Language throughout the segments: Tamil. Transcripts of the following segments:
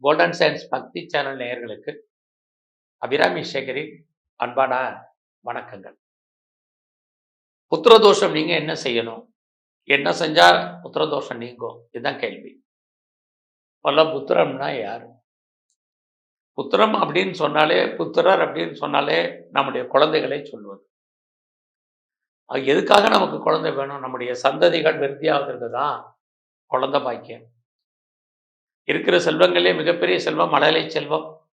கோல்டன் சயின்ஸ் பக்தி சேனல் நேயர்களுக்கு அபிராமி சேகரின் அன்பான வணக்கங்கள். புத்திரதோஷம் நீங்க என்ன செய்யணும்? என்ன செஞ்சா புத்திரதோஷம் நீங்கும்? இதுதான் கேள்வி. பல புத்திரம்னா யாரு? புத்திரம் அப்படின்னு சொன்னாலே புத்திரர் அப்படின்னு சொன்னாலே நம்முடைய குழந்தைகளை சொல்வது. அது எதுக்காக நமக்கு குழந்தை வேணும்? நம்முடைய சந்ததிகள் விருத்தியாவதற்கு தான் குழந்தை பாக்கியம். இருக்கிற செல்வங்களே மிகப்பெரிய செல்வம் மழலை செல்வம்.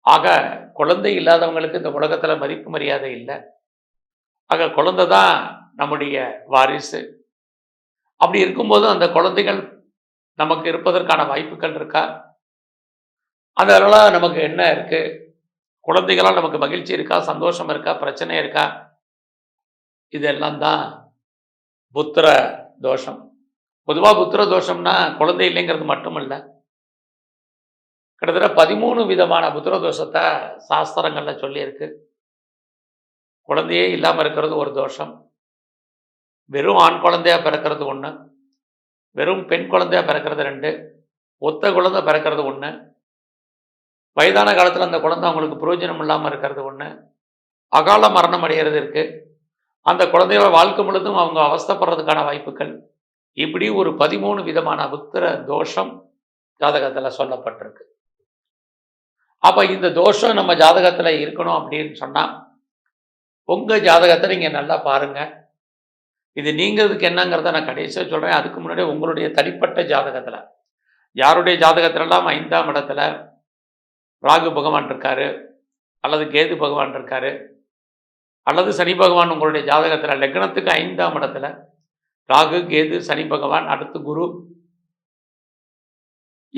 ஆக குழந்தை இல்லாதவங்களுக்கு இந்த உலகத்தில் மதிப்பு மரியாதை இல்லை. ஆக குழந்தை தான் நம்முடைய வாரிசு. அப்படி இருக்கும்போது அந்த குழந்தைகள் நமக்கு இருப்பதற்கான வாய்ப்புகள் இருக்கா? அதனால நமக்கு என்ன இருக்கு? குழந்தைகளால் நமக்கு மகிழ்ச்சி இருக்கா? சந்தோஷம் இருக்கா? பிரச்சனை இருக்கா? இதெல்லாம் தான் புத்திர தோஷம். பொதுவாக புத்திர தோஷம்னா குழந்தை இல்லைங்கிறது மட்டும் இல்லை கிட்டத்தட்ட பதிமூணு விதமான புத்திர தோஷத்தை சாஸ்திரங்களில் சொல்லியிருக்கு. குழந்தையே இல்லாமல் இருக்கிறது ஒரு தோஷம். வெறும் ஆண் குழந்தையா பிறக்கிறது ஒன்று வெறும் பெண் குழந்தையா பிறக்கிறது ரெண்டு. ஒத்த குழந்தை பிறக்கிறது ஒன்று வயதான காலத்தில் அந்த குழந்தை அவங்களுக்கு பிரயோஜனம் இல்லாமல் இருக்கிறது ஒன்று அகால மரணம் அடைகிறது இருக்குது அந்த குழந்தையோட வாழ்க்கை முழுதும் அவங்க அவஸ்தைப்படுறதுக்கான வாய்ப்புகள். இப்படி ஒரு பதிமூணு விதமான புத்திர தோஷம் ஜாதகத்தில் சொல்லப்பட்டிருக்கு. அப்போ இந்த தோஷம் நம்ம ஜாதகத்தில் இருக்கணும் அப்படின்னு சொன்னால் உங்கள் ஜாதகத்தை நீங்கள் நல்லா பாருங்க. இது நீங்கிறதுக்கு என்னங்கிறத நான் கடைசியாக சொல்கிறேன் அதுக்கு முன்னாடி உங்களுடைய தனிப்பட்ட ஜாதகத்தில் யாருடைய ஜாதகத்திலலாம் ஐந்தாம் இடத்துல ராகு பகவான் இருக்காரு அல்லது கேது பகவான் இருக்காரு அல்லது சனி பகவான் உங்களுடைய ஜாதகத்தில் லக்னத்துக்கு ஐந்தாம் இடத்துல ராகு கேது சனி பகவான் அடுத்து குரு.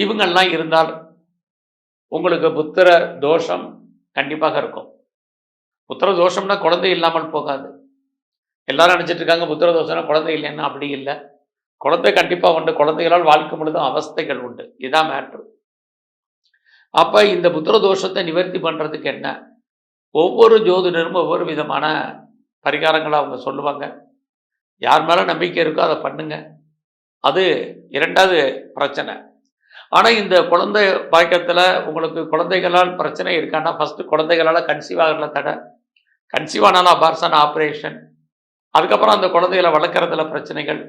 இவங்கெல்லாம் இருந்தால் உங்களுக்கு புத்திர தோஷம் கண்டிப்பாக இருக்கும். புத்திர தோஷம்னா குழந்தை இல்லாமல் போகாது. எல்லாரும் நினச்சிட்டு இருக்காங்க புத்திர தோஷம்னா குழந்தை இல்லைன்னா அப்படி இல்லை. குழந்தை கண்டிப்பாக உண்டு. குழந்தைகளால் வாழ்க்கை முழுதும் அவஸ்தைகள் உண்டு. இதான் மேட்ரு அப்போ இந்த புத்திர தோஷத்தை நிவர்த்தி பண்ணுறதுக்கு என்ன? ஒவ்வொரு ஜோதிடரும் ஒவ்வொரு விதமான பரிகாரங்களை அவங்க சொல்லுவாங்க. யார் மேலே நம்பிக்கை இருக்கோ அதை பண்ணுங்க. அது இரண்டாவது பிரச்சனை. ஆனால் இந்த குழந்தை பாக்கத்தில் உங்களுக்கு குழந்தைகளால் பிரச்சனை இருக்கான்னா ஃபஸ்ட்டு குழந்தைகளால் கன்சீவ் ஆகிறதுல தடை. கன்சீவ் ஆனாலும் அபார்சன் ஆப்ரேஷன் அதுக்கப்புறம் அந்த குழந்தைகளை வளர்க்குறதுல பிரச்சனைகள்.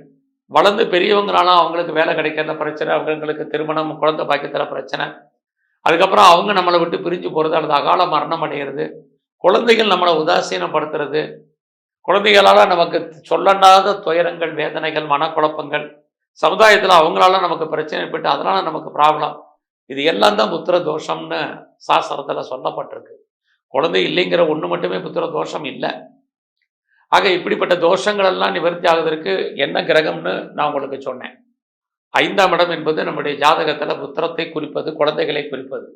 வளர்ந்து பெரியவங்களாலும் அவங்களுக்கு வேலை கிடைக்கிறத பிரச்சனை அவங்களுக்கு திருமணம் குழந்தை பாக்கியத்தில் பிரச்சனை. அதுக்கப்புறம் அவங்க நம்மளை விட்டு பிரிஞ்சு போகிறது அல்லது அகால மரணம் அடைகிறது குழந்தைகள் நம்மளை உதாசீனப்படுத்துறது. குழந்தைகளால் நமக்கு சொல்லண்டாத துயரங்கள் வேதனைகள் மனக்குழப்பங்கள் சமுதாயத்தில் அவங்களால நமக்கு பிரச்சனை ஏற்பட்டு அதனால நமக்கு ப்ராப்ளம் இது எல்லாம் தான் புத்திர தோஷம்னு சாஸ்திரத்தில் சொல்லப்பட்டிருக்கு. குழந்தை இல்லைங்கிற ஒன்று மட்டுமே புத்திர தோஷம் இல்லை. ஆக இப்படிப்பட்ட தோஷங்கள் எல்லாம் நிவர்த்தி ஆகுவதற்கு என்ன கிரகம்னு நான் உங்களுக்கு சொன்னேன். ஐந்தாம் இடம் என்பது நம்முடைய ஜாதகத்தில் புத்திரத்தை குறிப்பது குழந்தைகளை குறிப்பது.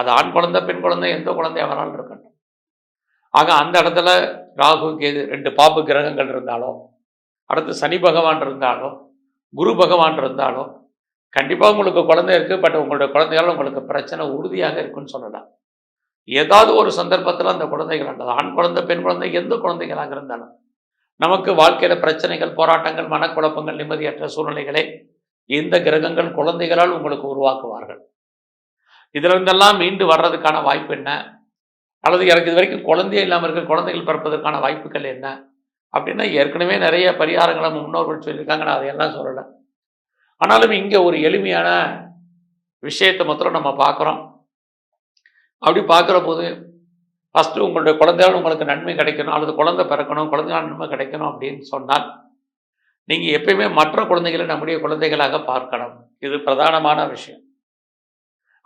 அது ஆண் குழந்தை பெண் குழந்தை எந்த குழந்தை வேணாலும் இருக்கட்டும். ஆக அந்த இடத்துல ராகு கேது ரெண்டு பாப்பு கிரகங்கள் இருந்தாலும் அடுத்து சனி பகவான் இருந்தாலும் குரு பகவான் இருந்தாலும் கண்டிப்பாக உங்களுக்கு குழந்தை இருக்குது பட் உங்களுடைய குழந்தையால் உங்களுக்கு பிரச்சனை உறுதியாக இருக்குன்னு சொல்லலாம் ஏதாவது ஒரு சந்தர்ப்பத்தில் அந்த குழந்தைகள் அந்த ஆண் குழந்தை பெண் குழந்தை எந்த குழந்தைகளாக இருந்தாலும். நமக்கு வாழ்க்கையில் பிரச்சனைகள் போராட்டங்கள் மனக்குழப்பங்கள் நிம்மதியற்ற சூழ்நிலைகளை இந்த கிரகங்கள் குழந்தைகளால் உங்களுக்கு உருவாக்குவார்கள். இதிலிருந்தெல்லாம் மீண்டு வர்றதுக்கான வாய்ப்பு என்ன? அல்லது எனக்கு இது வரைக்கும் குழந்தையே இல்லாமல் இருக்கிற குழந்தைகள் பிறப்பதற்கான வாய்ப்புகள் என்ன? அப்படின்னா ஏற்கனவே நிறைய பரிகாரங்களை முன்னோர்கள் சொல்லியிருக்காங்க. நான் அதையெல்லாம் சொல்லலை. ஆனாலும் இங்கே ஒரு எளிமையான விஷயத்தை மாத்திரம் நம்ம பார்க்குறோம். அப்படி பார்க்குற போது ஃபஸ்ட்டு உங்களுடைய குழந்தையால் உங்களுக்கு நன்மை கிடைக்கணும் அல்லது குழந்தை பிறக்கணும் குழந்தையால் நன்மை கிடைக்கணும் அப்படின்னு சொன்னால் நீங்கள் எப்பயுமே மற்ற குழந்தைகளை நம்முடைய குழந்தைகளாக பார்க்கணும். இது பிரதானமான விஷயம்.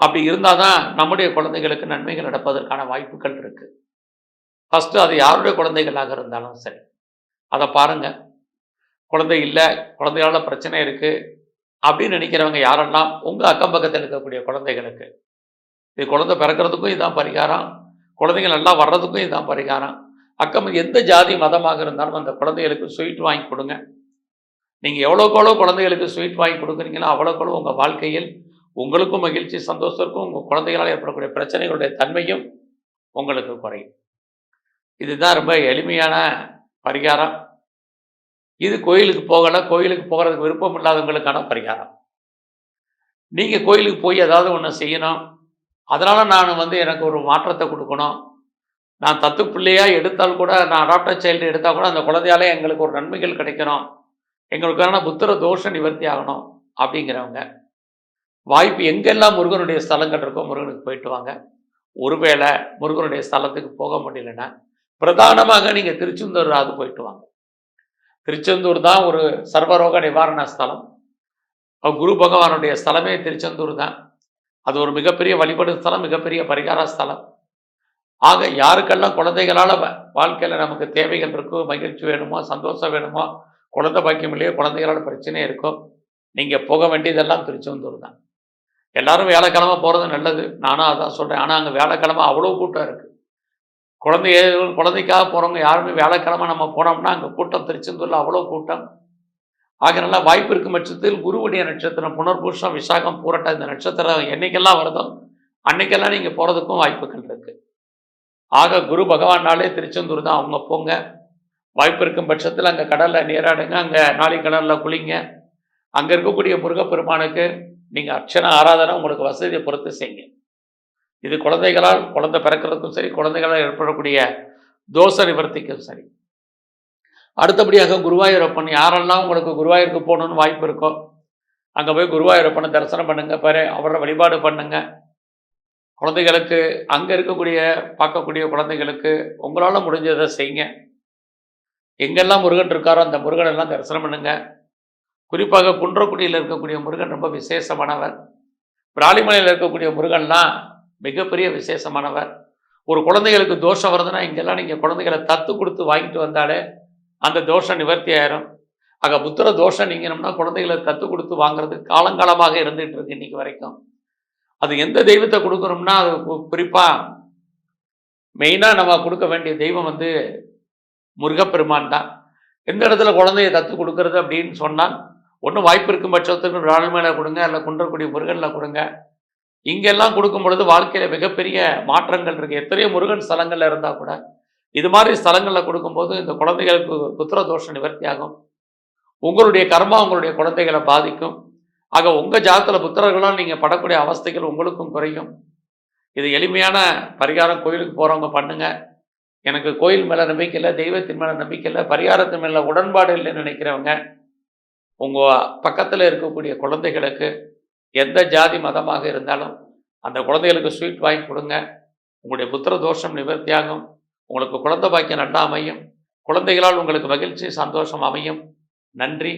அப்படி இருந்தால் தான் நம்முடைய குழந்தைகளுக்கு நன்மைகள் நடப்பதற்கான வாய்ப்புகள் இருக்குது ஃபஸ்ட்டு அது யாருடைய குழந்தைகளாக இருந்தாலும் சரி. அதை பாருங்கள் குழந்தை இல்லை குழந்தைகளால் பிரச்சனை இருக்குது அப்படின்னு நினைக்கிறவங்க யாரெல்லாம் உங்கள் அக்கம் பக்கத்தில் இருக்கக்கூடிய குழந்தைகளுக்கு இது குழந்தை பிறக்கிறதுக்கும் இதுதான் பரிகாரம் குழந்தைகள் நல்லா வர்றதுக்கும் இதுதான் பரிகாரம் அக்கம் எந்த ஜாதி மதமாக இருந்தாலும் அந்த குழந்தைகளுக்கு ஸ்வீட் வாங்கி கொடுங்க. நீங்கள் எவ்வளோக்கு எவ்வளோ குழந்தைகளுக்கு ஸ்வீட் வாங்கி கொடுக்குறீங்களோ அவ்வளோக்கு எவ்வளோ உங்கள் வாழ்க்கையில் உங்களுக்கும் மகிழ்ச்சி சந்தோஷத்திற்கும் உங்கள் குழந்தைகளால் ஏற்படக்கூடிய பிரச்சனைகளுடைய தன்மையும் உங்களுக்கு குறையும். இதுதான் ரொம்ப எளிமையான பரிகாரம். இது கோயிலுக்கு போகலை கோயிலுக்கு போகிறதுக்கு விருப்பம் இல்லாதவங்களுக்கான பரிகாரம். நீங்கள் கோயிலுக்கு போய் ஏதாவது ஒன்று செய்யணும். அதனால் நான் வந்து எனக்கு ஒரு மாற்றத்தை கொடுக்கணும். நான் தத்து பிள்ளையாக எடுத்தால் கூட நான் அடாப்டர் சைல்டு எடுத்தால் கூட அந்த குழந்தையாலே எங்களுக்கு ஒரு நன்மைகள் கிடைக்கணும். எங்களுக்கான புத்திர தோஷ நிவர்த்தி ஆகணும் அப்படிங்கிறவங்க. வாய்ப்பு எங்கெல்லாம் முருகனுடைய ஸ்தலங்கள் இருக்கோ முருகனுக்கு போயிட்டு வாங்க. ஒருவேளை முருகனுடைய ஸ்தலத்துக்கு போக முடியலன்னா பிரதானமாக நீங்கள் திருச்செந்தூர் அது போயிட்டு வாங்க. திருச்செந்தூர் தான் ஒரு சர்வரோக நிவாரண ஸ்தலம். குரு பகவானுடைய ஸ்தலமே திருச்செந்தூர் தான். அது ஒரு மிகப்பெரிய வழிபாடு ஸ்தலம் மிகப்பெரிய பரிகார ஸ்தலம். ஆக யாருக்கெல்லாம் குழந்தைகளால் வாழ்க்கையில் நமக்கு தேவைகள் இருக்கோ மகிழ்ச்சி வேணுமோ சந்தோஷம் வேணுமோ குழந்தை பாக்கியம் இல்லையோ குழந்தைகளால் பிரச்சனை இருக்கோ நீங்கள் போக வேண்டியதெல்லாம் திருச்செந்தூர் தான். எல்லாரும் வேலைக்கிழமை போகிறது நல்லது. நானும் அதான் சொல்கிறேன் ஆனால் அங்கே வேலைக்கிழமை அவ்வளோ கூட்டம் இருக்குது குழந்தைய குழந்தைக்காக போகிறவங்க யாருமே வேலைக்கிழமை நம்ம போனோம்னா அங்கே கூட்டம் திருச்செந்தூரில் அவ்வளோ கூட்டம். ஆக நல்லா வாய்ப்பு இருக்கும் பட்சத்தில் குருவுடைய நட்சத்திரம் புனர்பூஷம் விசாகம் பூரட்ட இந்த நட்சத்திரம் என்னைக்கெல்லாம் வருதோ அன்னைக்கெல்லாம் நீங்கள் போகிறதுக்கும் வாய்ப்புகள் இருக்குது ஆக குரு பகவானாலே திருச்செந்தூர் தான். அவங்க போங்க. வாய்ப்பு இருக்கும் பட்சத்தில் அங்கே கடலில் நீராடுங்க. அங்கே நாளை கடலில் குளிங்க. அங்கே இருக்கக்கூடிய முருகப்பெருமானுக்கு நீங்கள் அர்ச்சனை ஆராதனை உங்களுக்கு வசதியை பொறுத்து செய்யுங்க. இது குழந்தைகளால் குழந்தை பிறக்கிறதுக்கும் சரி குழந்தைகளால் ஏற்படக்கூடிய தோஷ நிவர்த்திக்கும் சரி. அடுத்தபடியாக குருவாயூரப்பன் யாரெல்லாம் உங்களுக்கு குருவாயூருக்கு போகணுன்னு வாய்ப்பு இருக்கோ அங்கே போய் குருவாயூரப்பனை தரிசனம் பண்ணுங்க பாரு அவரோட வழிபாடு பண்ணுங்க. குழந்தைகளுக்கு அங்கே இருக்கக்கூடிய பார்க்கக்கூடிய குழந்தைகளுக்கு உங்களால் முடிஞ்சதை செய்யுங்க. எங்கெல்லாம் முருகன் இருக்காரோ அந்த முருகன் எல்லாம் தரிசனம் பண்ணுங்கள் குறிப்பாக குன்றக்குடியில் இருக்கக்கூடிய முருகன் ரொம்ப விசேஷமானவர். பிராலிமலையில் இருக்கக்கூடிய முருகன்லாம் மிகப்பெரிய விசேஷமானவர். ஒரு குழந்தைகளுக்கு தோஷம் வருதுன்னா இங்கெல்லாம் நீங்கள் குழந்தைகளை தத்து கொடுத்து வாங்கிட்டு வந்தாலே அந்த தோஷம் நிவர்த்தி ஆயிரும். ஆக புத்திர தோஷம் நீங்கணும்னா குழந்தைகளை தத்து கொடுத்து வாங்குறது காலங்காலமாக இருந்துகிட்டு இருக்கு இன்னைக்கு வரைக்கும். அது எந்த தெய்வத்தை கொடுக்குறோம்னா அது கு- மெயினாக நம்ம கொடுக்க வேண்டிய தெய்வம் வந்து முருகப்பெருமான் தான். எந்த இடத்துல குழந்தைய தத்து கொடுக்கறது அப்படின்னு சொன்னால் ஒன்றும் வாய்ப்பு இருக்கும் பட்சத்துக்கு ராணல் கொடுங்க இல்லை குன்றக்குடி முருகனில் கொடுங்க. இங்கெல்லாம் கொடுக்கும் பொழுது வாழ்க்கையில் மிகப்பெரிய மாற்றங்கள் இருக்குது எத்தனையோ முருகன் ஸ்தலங்களில் இருந்தால் கூட இது மாதிரி ஸ்தலங்களில் கொடுக்கும்போது இந்த குழந்தைகளுக்கு புத்திர தோஷம் நிவர்த்தி ஆகும் உங்களுடைய கர்மா உங்களுடைய குழந்தைகளை பாதிக்கும். ஆக உங்கள் ஜாதத்தில் புத்திரர்களால் நீங்கள் படக்கூடிய அவஸ்தைகள் உங்களுக்கும் குறையும். இது எளிமையான பரிகாரம் கோயிலுக்கு போகிறவங்க பண்ணுங்க. எனக்கு கோயில் மேலே நம்பிக்கை இல்லை தெய்வத்தின் மேலே நம்பிக்கை இல்லை பரிகாரத்தின் மேலே உடன்பாடு இல்லைன்னு நினைக்கிறவங்க உங்கள் பக்கத்தில் இருக்கக்கூடிய குழந்தைகளுக்கு எந்த ஜாதி மதமாக இருந்தாலும் அந்த குழந்தைகளுக்கு ஸ்வீட் வாங்கி கொடுங்க. உங்களுடைய புத்திர தோஷம் நிவர்த்தியாகும். உங்களுக்கு குழந்தை பாக்கியம் நல்லா அமையும். குழந்தைகளால் உங்களுக்கு மகிழ்ச்சி சந்தோஷம் அமையும். நன்றி.